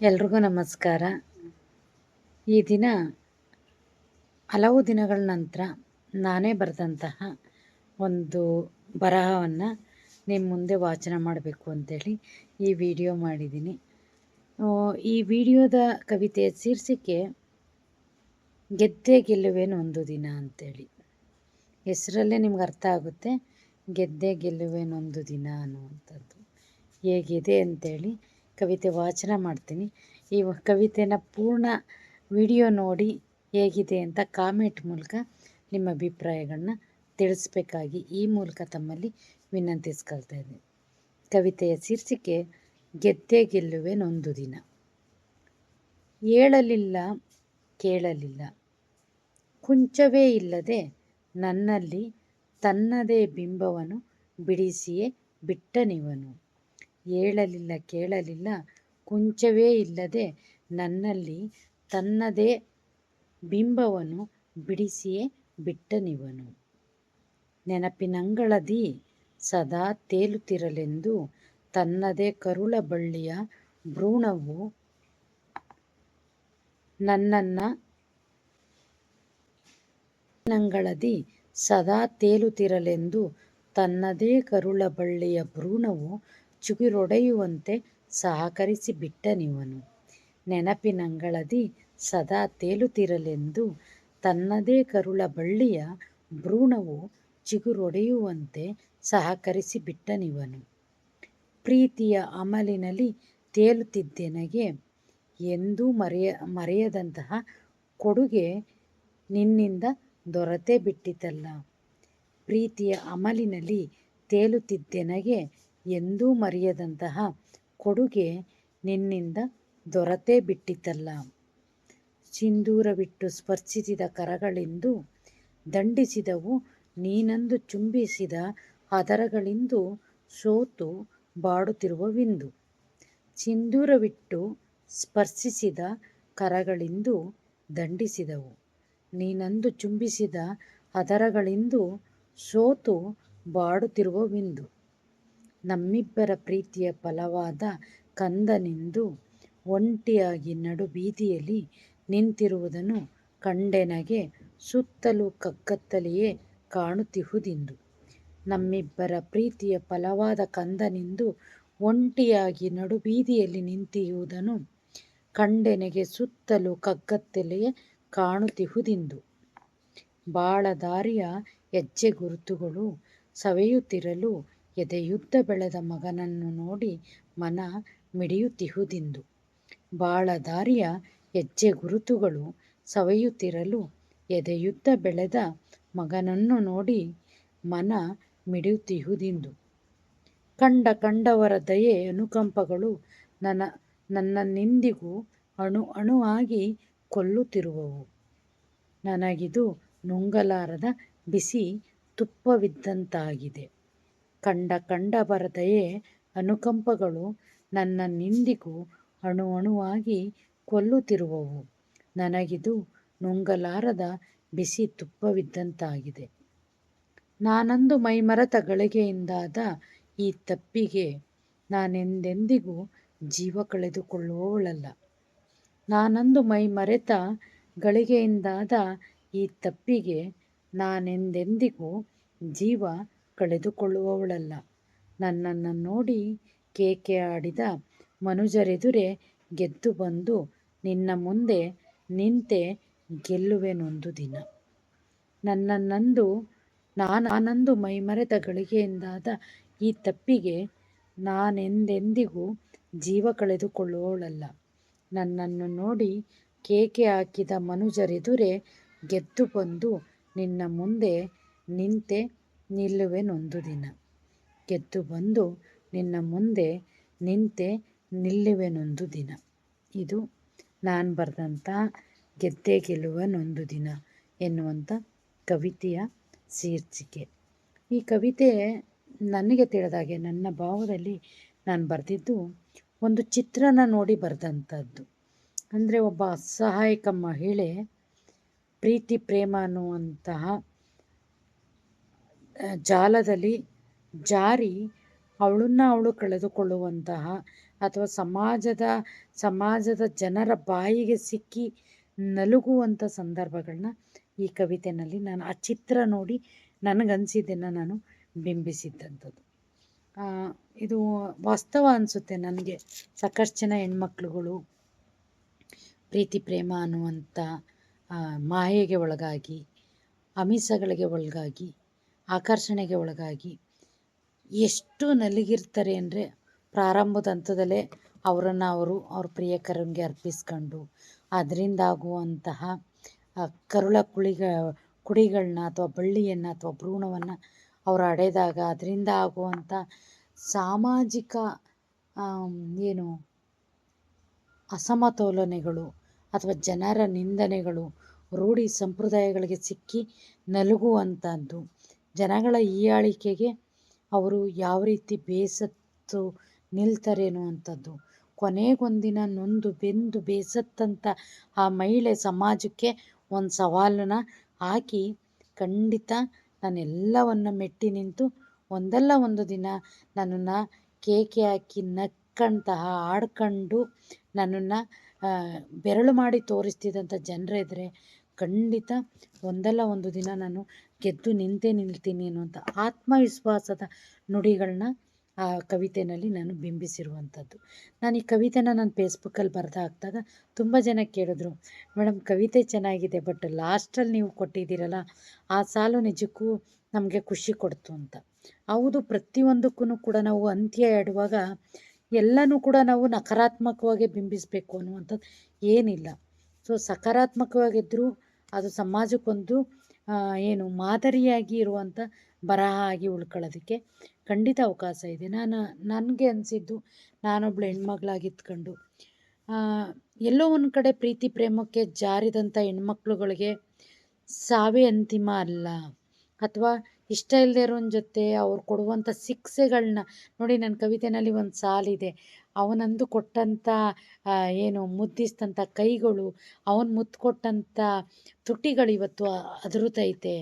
ಎಲ್ರಿಗೂ ನಮಸ್ಕಾರ. ಈ ದಿನ ಹಲವು ದಿನಗಳ ನಂತರ ನಾನೇ ಬರೆದಂತಹ ಒಂದು ಬರಹವನ್ನು ನಿಮ್ಮ ಮುಂದೆ ವಾಚನ ಮಾಡಬೇಕು ಅಂತೇಳಿ ಈ ವಿಡಿಯೋ ಮಾಡಿದ್ದೀನಿ. ಈ ವಿಡಿಯೋದ ಕವಿತೆಯ ಶೀರ್ಷಿಕೆ ಗೆದ್ದೆ ಗೆಲ್ಲುವೇನೊಂದು ದಿನ ಅಂತೇಳಿ. ಹೆಸರಲ್ಲೇ ನಿಮ್ಗೆ ಅರ್ಥ ಆಗುತ್ತೆ, ಗೆದ್ದೆ ಗೆಲ್ಲುವೇನೊಂದು ದಿನ ಅನ್ನುವಂಥದ್ದು. ಹೇಗಿದೆ ಅಂತೇಳಿ ಕವಿತೆ ವಾಚನ ಮಾಡ್ತೀನಿ. ಈ ಕವಿತೆನ ಪೂರ್ಣ ವಿಡಿಯೋ ನೋಡಿ ಹೇಗಿದೆ ಅಂತ ಕಾಮೆಂಟ್ ಮೂಲಕ ನಿಮ್ಮ ಅಭಿಪ್ರಾಯಗಳನ್ನ ತಿಳಿಸ್ಬೇಕಾಗಿ ಈ ಮೂಲಕ ತಮ್ಮಲ್ಲಿ ವಿನಂತಿಸ್ಕೊಳ್ತಾ ಇದ್ದೀನಿ. ಕವಿತೆಯ ಶೀರ್ಷಿಕೆ, ಗೆದ್ದೆ ಗೆಲ್ಲುವೆನೊಂದು ದಿನ. ಹೇಳಲಿಲ್ಲ ಕೇಳಲಿಲ್ಲ. ಕುಂಚವೇ ಇಲ್ಲದೆ ನನ್ನಲ್ಲಿ ತನ್ನದೇ ಬಿಂಬವನ್ನು ಬಿಡಿಸಿಯೇ ಬಿಟ್ಟನಿವನು. ಹೇಳಲಿಲ್ಲ ಕೇಳಲಿಲ್ಲ. ಕುಂಚವೇ ಇಲ್ಲದೆ ನನ್ನಲ್ಲಿ ತನ್ನದೇ ಬಿಂಬವನ್ನು ಬಿಡಿಸಿಯೇ ಬಿಟ್ಟನಿವನು. ನೆನಪಿನಂಗಳದಿ ಸದಾ ತೇಲುತ್ತಿರಲೆಂದು ತನ್ನದೇ ಕರುಳ ಬಳ್ಳಿಯ ಭ್ರೂಣವು ನನ್ನನ್ನ ನಂಗಳದಿ ಸದಾ ತೇಲುತ್ತಿರಲೆಂದು ತನ್ನದೇ ಕರುಳ ಬಳ್ಳಿಯ ಭ್ರೂಣವು ಚುಗಿರೊಡೆಯುವಂತೆ ಸಹಕರಿಸಿ ಬಿಟ್ಟನಿವನು ನೆನಪಿನಂಗಳದಿ ಸದಾ ತೇಲುತ್ತಿರಲೆಂದು ತನ್ನದೇ ಕರುಳ ಬಳ್ಳಿಯ ಭ್ರೂಣವು ಚಿಗುರೊಡೆಯುವಂತೆ ಸಹಕರಿಸಿ ಬಿಟ್ಟನಿವನು ಪ್ರೀತಿಯ ಅಮಲಿನಲ್ಲಿ ತೇಲುತ್ತಿದ್ದೆನಗೆ ಎಂದೂ ಮರೆಯ, ಮರೆಯದಂತಹ ಕೊಡುಗೆ ನಿನ್ನಿಂದ ದೊರತೆ ಬಿಟ್ಟಿತಲ್ಲ ಪ್ರೀತಿಯ ಅಮಲಿನಲ್ಲಿ ತೇಲುತ್ತಿದ್ದೆನಗೆ ಎಂದೂ ಮರೆಯದಂತಹ ಕೊಡುಗೆ ನಿನ್ನಿಂದ ದೊರತೇ ಬಿಟ್ಟಿತಲ್ಲ. ಸಿಂಧೂರವಿಟ್ಟು ಸ್ಪರ್ಶಿಸಿದ ಕರಗಳಿಂದು ದಂಡಿಸಿದವು, ನೀನಂದು ಚುಂಬಿಸಿದ ಹದರಗಳಿಂದು ಸೋತು ಬಾಡುತ್ತಿರುವವಿಂದು ಸಿಂಧೂರವಿಟ್ಟು ಸ್ಪರ್ಶಿಸಿದ ಕರಗಳಿಂದು ದಂಡಿಸಿದವು, ನೀನಂದು ಚುಂಬಿಸಿದ ಹದರಗಳಿಂದು ಸೋತು ಬಾಡುತ್ತಿರುವವಿಂದು ನಮ್ಮಿಬ್ಬರ ಪ್ರೀತಿಯ ಫಲವಾದ ಕಂದನಿಂದು ಒಂಟಿಯಾಗಿ ನಡು ಬೀದಿಯಲ್ಲಿ ನಿಂತಿರುವುದನ್ನು ಕಂಡೆನಗೆ ಸುತ್ತಲೂ ಕಗ್ಗತ್ತಲೆಯೇ ಕಾಣುತ್ತಿಹುದಿಂದು. ನಮ್ಮಿಬ್ಬರ ಪ್ರೀತಿಯ ಫಲವಾದ ಕಂದನಿಂದು ಒಂಟಿಯಾಗಿ ನಡುಬೀದಿಯಲ್ಲಿ ನಿಂತಿರುವುದನ್ನು ಕಂಡೆನಗೆ ಸುತ್ತಲೂ ಕಗ್ಗತ್ತಲೆಯೇ ಕಾಣುತ್ತಿಹುದಿಂದು. ಬಾಳದಾರಿಯ ಹೆಜ್ಜೆ ಗುರುತುಗಳು ಸವೆಯುತ್ತಿರಲು ಎದೆಯುದ್ದ ಬೆಳೆದ ಮಗನನ್ನು ನೋಡಿ ಮನ ಮಿಡಿಯುತ್ತಿಹುದಿಂದು ಬಾಳದಾರಿಯ ಹೆಜ್ಜೆ ಗುರುತುಗಳು ಸವೆಯುತ್ತಿರಲು ಎದೆಯುದ್ದ ಬೆಳೆದ ಮಗನನ್ನು ನೋಡಿ ಮನ ಮಿಡಿಯುತ್ತಿಹುದಿಂದು ಕಂಡ ಕಂಡವರ ದಯೆ ಅನುಕಂಪಗಳು ನನ್ನ ನನ್ನನ್ನಿಂದಿಗೂ ಅಣು, ಅಣುವಾಗಿ ಕೊಲ್ಲುತ್ತಿರುವವು. ನನಗಿದು ನುಂಗಲಾರದ ಬಿಸಿ ತುಪ್ಪವಿದ್ದಂತಾಗಿದೆ. ಕಂಡ ಕಂಡ ಬರದೆಯೇ ಅನುಕಂಪಗಳು ನನ್ನನ್ನಿಂದಿಗೂ ಅಣು ಅಣುವಾಗಿ ಕೊಲ್ಲುತ್ತಿರುವವು. ನನಗಿದು ನುಂಗಲಾರದ ಬಿಸಿ ತುಪ್ಪವಿದ್ದಂತಾಗಿದೆ. ನಾನಂದು ಮೈಮರೆತ ಗಳಿಗೆಯಿಂದಾದ ಈ ತಪ್ಪಿಗೆ ನಾನೆಂದೆಂದಿಗೂ ಜೀವ ಕಳೆದುಕೊಳ್ಳುವವಳಲ್ಲ. ನಾನಂದು ಮೈಮರೆತ ಗಳಿಗೆಯಿಂದಾದ ಈ ತಪ್ಪಿಗೆ ನಾನೆಂದೆಂದಿಗೂ ಜೀವ ಕಳೆದುಕೊಳ್ಳುವವಳಲ್ಲ. ನನ್ನನ್ನು ನೋಡಿ ಕೇಕೆ ಆಡಿದ ಮನುಜರೆದುರೆ ಗೆದ್ದು ಬಂದು ನಿನ್ನ ಮುಂದೆ ನಿಂತೆ ಗೆಲ್ಲುವೆನೊಂದು ದಿನ. ನನ್ನನ್ನಂದು ನಾನಂದು ಮೈಮರೆತ ಗಳಿಗೆಯಿಂದಾದ ಈ ತಪ್ಪಿಗೆ ನಾನೆಂದೆಂದಿಗೂ ಜೀವ ಕಳೆದುಕೊಳ್ಳುವವಳಲ್ಲ. ನನ್ನನ್ನು ನೋಡಿ ಕೇಕೆ ಹಾಕಿದ ಮನುಜರೆದುರೆ ಗೆದ್ದು ಬಂದು ನಿನ್ನ ಮುಂದೆ ನಿಂತೆ ನಿಲ್ಲುವೆನೊಂದು ದಿನ. ಗೆದ್ದು ಬಂದು ನಿನ್ನ ಮುಂದೆ ನಿಂತೆ ನಿಲ್ಲುವೆನೊಂದು ದಿನ. ಇದು ನಾನು ಬರೆದಂಥ ಗೆದ್ದೆ ಗೆಲ್ಲುವನೊಂದು ದಿನ ಎನ್ನುವಂಥ ಕವಿತೆಯ ಶೀರ್ಷಿಕೆ. ಈ ಕವಿತೆ ನನಗೆ ತಿಳಿದಾಗೆ ನನ್ನ ಭಾವದಲ್ಲಿ ನಾನು ಬರೆದಿದ್ದು ಒಂದು ಚಿತ್ರನ ನೋಡಿ ಬರೆದಂಥದ್ದು ಅಂದರೆ ಒಬ್ಬ ಅಸಹಾಯಕ ಮಹಿಳೆ ಪ್ರೀತಿ ಪ್ರೇಮ ಅನ್ನುವಂತಹ ಜಾಲದಲ್ಲಿ ಜಾರಿ ಅವಳನ್ನು ಅವಳು ಕಳೆದುಕೊಳ್ಳುವಂತಹ ಅಥವಾ ಸಮಾಜದ ಸಮಾಜದ ಜನರ ಬಾಯಿಗೆ ಸಿಕ್ಕಿ ನಲುಗುವಂಥ ಸಂದರ್ಭಗಳನ್ನ ಈ ಕವಿತೆಯಲ್ಲಿ ನಾನು ಆ ಚಿತ್ರ ನೋಡಿ ನನಗನ್ಸಿದ್ದನ್ನು ನಾನು ಬಿಂಬಿಸಿದ್ದಂಥದ್ದು. ಇದು ವಾಸ್ತವ ಅನಿಸುತ್ತೆ ನನಗೆ. ಸಾಕಷ್ಟು ಜನ ಹೆಣ್ಮಕ್ಳುಗಳು ಪ್ರೀತಿ, ಪ್ರೇಮ ಅನ್ನುವಂಥ ಮಾಯೆಗೆ ಒಳಗಾಗಿ, ಅಮಿಸಗಳಿಗೆ ಒಳಗಾಗಿ ಆಕರ್ಷಣೆಗೆ ಒಳಗಾಗಿ. ಎಷ್ಟು ನಲಿಗಿರ್ತಾರೆ ಅಂದರೆ ಪ್ರಾರಂಭದ ಹಂತದಲ್ಲೇ ಅವರನ್ನು ಅವರು, ಅವ್ರ ಪ್ರಿಯಕರಂಗೆ ಅರ್ಪಿಸ್ಕೊಂಡು ಅದರಿಂದ ಆಗುವಂತಹ ಕರುಳ ಕುಳಿಗ, ಕುಡಿಗಳನ್ನ ಅಥವಾ ಬಳ್ಳಿಯನ್ನು ಅಥವಾ ಭ್ರೂಣವನ್ನು ಅವರು ಅಡೆದಾಗ ಅದರಿಂದ ಆಗುವಂಥ ಸಾಮಾಜಿಕ ಏನು, ಅಸಮತೋಲನೆಗಳು ಅಥವಾ ಜನರ ನಿಂದನೆಗಳು ರೂಢಿ ಸಂಪ್ರದಾಯಗಳಿಗೆ ಸಿಕ್ಕಿ ನಲುಗುವಂಥದ್ದು ಜನಗಳ ಹೀಯಾಳಿಕೆಗೆ ಅವರು ಯಾವ ರೀತಿ ಬೇಸತ್ತು ನಿಲ್ತಾರೆ ಅನ್ನುವಂಥದ್ದು ಕೊನೆಗೊಂದಿನ ನೊಂದು ಬೆಂದು ಬೇಸತ್ತಂಥ ಆ ಮಹಿಳೆ ಸಮಾಜಕ್ಕೆ ಒಂದು ಸವಾಲನ್ನ ಹಾಕಿ ಖಂಡಿತ ನಾನೆಲ್ಲವನ್ನು ಮೆಟ್ಟಿ ನಿಂತು ಒಂದಲ್ಲ ಒಂದು ದಿನ ನನ್ನನ್ನು ಕೇಕೆ ಹಾಕಿ ನಕ್ಕಂತಹ ಆಡ್ಕೊಂಡು ನನ್ನನ್ನು ಬೆರಳು ಮಾಡಿ ತೋರಿಸ್ತಿದ್ದಂಥ ಜನರೆದ್ರೆ ಖಂಡಿತ ಒಂದಲ್ಲ ಒಂದು ದಿನ ನಾನು ಗೆದ್ದು ನಿಂತೇ ನಿಲ್ತೀನಿ ಅನ್ನುವಂಥ ಆತ್ಮವಿಶ್ವಾಸದ ನುಡಿಗಳನ್ನ ಆ ಕವಿತೆಯಲ್ಲಿ ನಾನು ಬಿಂಬಿಸಿರುವಂಥದ್ದು. ನಾನು ಈ ಕವಿತೆನ ನಾನು ಫೇಸ್ಬುಕ್ಕಲ್ಲಿ ಬರೆದು ತುಂಬ ಜನ ಕೇಳಿದ್ರು ಮೇಡಮ್ ಕವಿತೆ ಚೆನ್ನಾಗಿದೆ, ಬಟ್ ಲಾಸ್ಟಲ್ಲಿ ನೀವು ಕೊಟ್ಟಿದ್ದೀರಲ್ಲ, ಆ ಸಾಲು ನಿಜಕ್ಕೂ ನಮಗೆ ಖುಷಿ ಕೊಡ್ತು ಅಂತ. ಹೌದು ಪ್ರತಿಯೊಂದಕ್ಕೂ ಕೂಡ ನಾವು ಅಂತ್ಯ ಇಡುವಾಗ ಎಲ್ಲನೂ ಕೂಡ ನಾವು ನಕಾರಾತ್ಮಕವಾಗಿ ಬಿಂಬಿಸಬೇಕು ಅನ್ನುವಂಥದ್ದು ಏನಿಲ್ಲ. ಸೊ ಸಕಾರಾತ್ಮಕವಾಗಿದ್ದರೂ ಅದು ಸಮಾಜಕ್ಕೊಂದು ಏನು ಮಾದರಿಯಾಗಿ ಇರುವಂಥ ಬರಹ ಆಗಿ ಉಳ್ಕೊಳ್ಳೋದಕ್ಕೆ ಖಂಡಿತ ಅವಕಾಶ ಇದೆ. ನಾನು, ನನಗೆ ಅನಿಸಿದ್ದು ನಾನೊಬ್ಳು ಹೆಣ್ಮಗಳಾಗಿತ್ಕೊಂಡು ಎಲ್ಲೋ ಒಂದು ಕಡೆ ಪ್ರೀತಿ ಪ್ರೇಮಕ್ಕೆ ಜಾರಿದಂಥ ಹೆಣ್ಮಕ್ಳುಗಳಿಗೆ ಸಾವೇ ಅಂತಿಮ ಅಲ್ಲ, ಅಥವಾ ಇಷ್ಟ ಇಲ್ಲದೆ ಜೊತೆ ಅವ್ರು ಕೊಡುವಂಥ ಶಿಕ್ಷೆಗಳನ್ನ ನೋಡಿ ನನ್ನ ಕವಿತೆಯಲ್ಲಿ ಒಂದು ಸಾಲಿದೆ ಅವನಂದು ಕೊಟ್ಟಂಥ ಏನು ಮುದ್ದಿಸಿದಂಥ ಕೈಗಳು, ಅವನು ಮುದ್ದು ಕೊಟ್ಟಂಥ ತುಟಿಗಳು ಇವತ್ತು ಅದೃತೈತೆ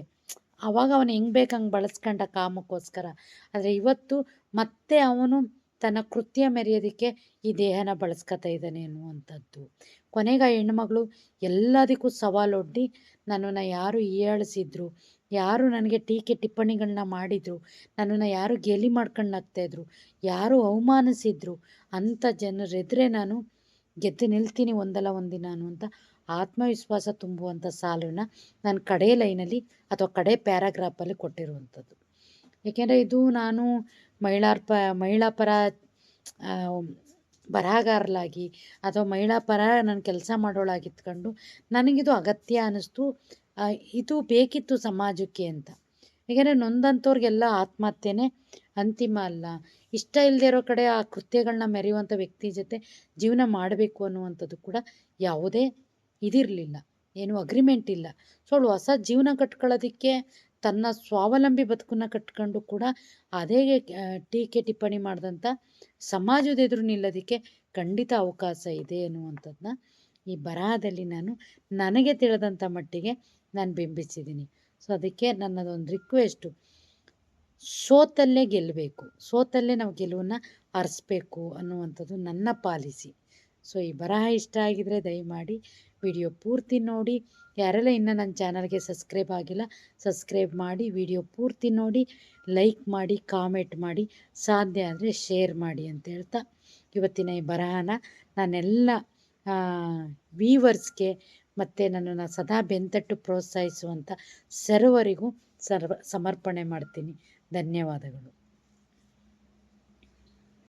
ಆವಾಗ ಅವನು ಹೆಂಗೆ ಬೇಕು ಹಂಗೆ ಬಳಸ್ಕೊಂಡ ಕಾಮಕ್ಕೋಸ್ಕರ. ಆದರೆ ಇವತ್ತು ಮತ್ತೆ ಅವನು ತನ್ನ ಕೃತ್ಯ ಮೆರೆಯೋದಕ್ಕೆ ಈ ದೇಹನ ಬಳಸ್ಕೊತಾ ಇದ್ದಾನೆ ಅನ್ನುವಂಥದ್ದು. ಕೊನೆಗೆ ಆ ಹೆಣ್ಮಗಳು ಎಲ್ಲದಕ್ಕೂ ಸವಾಲೊಡ್ಡಿ ನನ್ನನ್ನು ಯಾರು ಹೀಯಾಳಿಸಿದ್ರು ಯಾರು ನನಗೆ ಟೀಕೆ ಟಿಪ್ಪಣಿಗಳನ್ನ ಮಾಡಿದರು, ನನ್ನನ್ನು ಯಾರು ಗೇಲಿ ಮಾಡ್ಕೊಂಡು ನಗ್ತಾಯಿದ್ರು ಯಾರು ಅವಮಾನಿಸಿದ್ರು, ಅಂಥ ಜನರೆದ್ರೆ ನಾನು ಗೆದ್ದು ನಿಲ್ತೀನಿ ಒಂದಲ್ಲ ಒಂದಿನ ಅಂತ ಆತ್ಮವಿಶ್ವಾಸ ತುಂಬುವಂಥ ಸಾಲನ್ನು ನಾನು ಕಡೆ ಲೈನಲ್ಲಿ ಅಥವಾ ಕಡೆ ಪ್ಯಾರಾಗ್ರಾಫಲ್ಲಿ ಕೊಟ್ಟಿರುವಂಥದ್ದು. ಏಕೆಂದರೆ ಇದು ನಾನು ಮಹಿಳಾರ್ಪ, ಮಹಿಳಾ ಪರ ಬರಹಗಾರಲಾಗಿ ಅಥವಾ ಮಹಿಳಾ ಪರ ನಾನು ಕೆಲಸ ಮಾಡೋಳಾಗಿತ್ಕೊಂಡು ನನಗಿದು ಅಗತ್ಯ ಅನ್ನಿಸ್ತು. ಇದು ಬೇಕಿತ್ತು ಸಮಾಜಕ್ಕೆ ಅಂತ. ಯಾಕೆಂದರೆ ನೊಂದಂಥವ್ರಿಗೆಲ್ಲ ಆತ್ಮಹತ್ಯೆನೇ ಅಂತಿಮ ಅಲ್ಲ. ಇಷ್ಟ ಇಲ್ಲದೆ ಇರೋ ಕಡೆ ಆ ಕೃತ್ಯಗಳನ್ನ ಮೆರೆಯುವಂಥ ವ್ಯಕ್ತಿ ಜೊತೆ ಜೀವನ ಮಾಡಬೇಕು ಅನ್ನುವಂಥದ್ದು ಕೂಡ ಯಾವುದೇ ಇದಿರಲಿಲ್ಲ. ಏನು ಅಗ್ರಿಮೆಂಟ್ ಇಲ್ಲ. ಸೊ ಅವಳು ಹೊಸ ಜೀವನ ಕಟ್ಕೊಳ್ಳೋದಕ್ಕೆ ತನ್ನ ಸ್ವಾವಲಂಬಿ ಬದುಕನ್ನು ಕಟ್ಕೊಂಡು ಕೂಡ ಅದೇ ಟೀಕೆ ಟಿಪ್ಪಣಿ ಮಾಡಿದಂಥ ಸಮಾಜದ ಎದುರು ನಿಲ್ಲೋದಕ್ಕೆ ಖಂಡಿತ ಅವಕಾಶ ಇದೆ ಅನ್ನುವಂಥದ್ದನ್ನ ಈ ಬರಹದಲ್ಲಿ ನಾನು ನನಗೆ ತಿಳಿದಂಥ ಮಟ್ಟಿಗೆ ನಾನು ಬಿಂಬಿಸಿದ್ದೀನಿ ಸೊ ಅದಕ್ಕೆ ನನ್ನದೊಂದು ರಿಕ್ವೆಸ್ಟು ಸೋತಲ್ಲೇ ಗೆಲ್ಲಬೇಕು ಸೋತಲ್ಲೇ ನಾವು ಗೆಲುವನ್ನು ಅರಿಸ್ಬೇಕು ಅನ್ನುವಂಥದ್ದು ನನ್ನ ಪಾಲಿಸಿ. ಸೊ ಈ ಬರಹ ಇಷ್ಟ ಆಗಿದರೆ ದಯಮಾಡಿ ವಿಡಿಯೋ ಪೂರ್ತಿ ನೋಡಿ. ಯಾರೆಲ್ಲ ಇನ್ನೂ ನನ್ನ ಚಾನಲ್ಗೆ ಸಬ್ಸ್ಕ್ರೈಬ್ ಆಗಿಲ್ಲ, ಸಬ್ಸ್ಕ್ರೈಬ್ ಮಾಡಿ, ವಿಡಿಯೋ ಪೂರ್ತಿ ನೋಡಿ, ಲೈಕ್ ಮಾಡಿ, ಕಾಮೆಂಟ್ ಮಾಡಿ, ಸಾಧ್ಯ ಆದರೆ ಶೇರ್ ಮಾಡಿ ಅಂತ ಹೇಳ್ತಾ, ಇವತ್ತಿನ ಈ ಬರಹನ ನಾನೆಲ್ಲ ವೀವರ್ಸ್ಗೆ ಮತ್ತು ನನ್ನನ್ನು ಸದಾ ಬೆಂತಟ್ಟು ಪ್ರೋತ್ಸಾಹಿಸುವಂಥ ಸರ್ವರಿಗೂ ಸರ್ವ ಸಮರ್ಪಣೆ ಮಾಡ್ತೀನಿ. ಧನ್ಯವಾದಗಳು.